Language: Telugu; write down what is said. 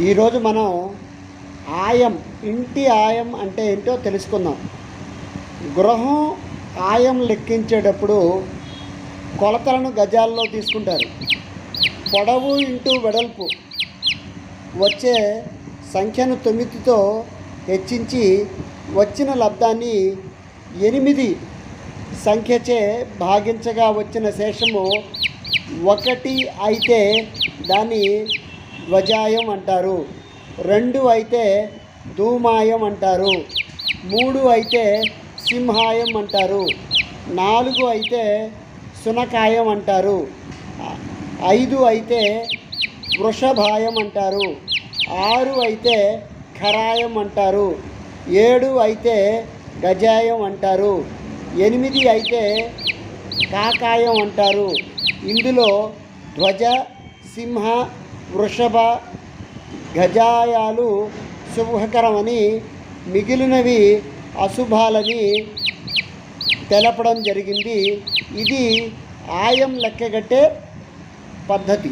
ఈరోజు మనం ఆయం ఇంటి ఆయం అంటే ఏంటో తెలుసుకుందాం. గృహం ఆయం లెక్కించేటప్పుడు కొలతలను గజాల్లో తీసుకుంటారు. పొడవు ఇంటూ వెడల్పు వచ్చే సంఖ్యను తొమ్మిదితో హెచ్చించి వచ్చిన లబ్ధాన్ని ఎనిమిది సంఖ్యచే భాగించగా వచ్చిన శేషము ఒకటి అయితే దాన్ని ధ్వజాయం అంటారు. రెండు అయితే ధూమాయం అంటారు. మూడు అయితే సింహాయం అంటారు. నాలుగు అయితే సునకాయం అంటారు. ఐదు అయితే వృషభాయం అంటారు. ఆరు అయితే ఖరాయం అంటారు. ఏడు అయితే గజాయం అంటారు. ఎనిమిది అయితే కాకాయం అంటారు. ఇందులో ధ్వజ సింహ వృషభ గజాయాలు శుభకరమని మిగిలినవి అశుభాలని తెలపడం జరిగింది. ఇది ఆయం లెక్కగట్టే పద్ధతి.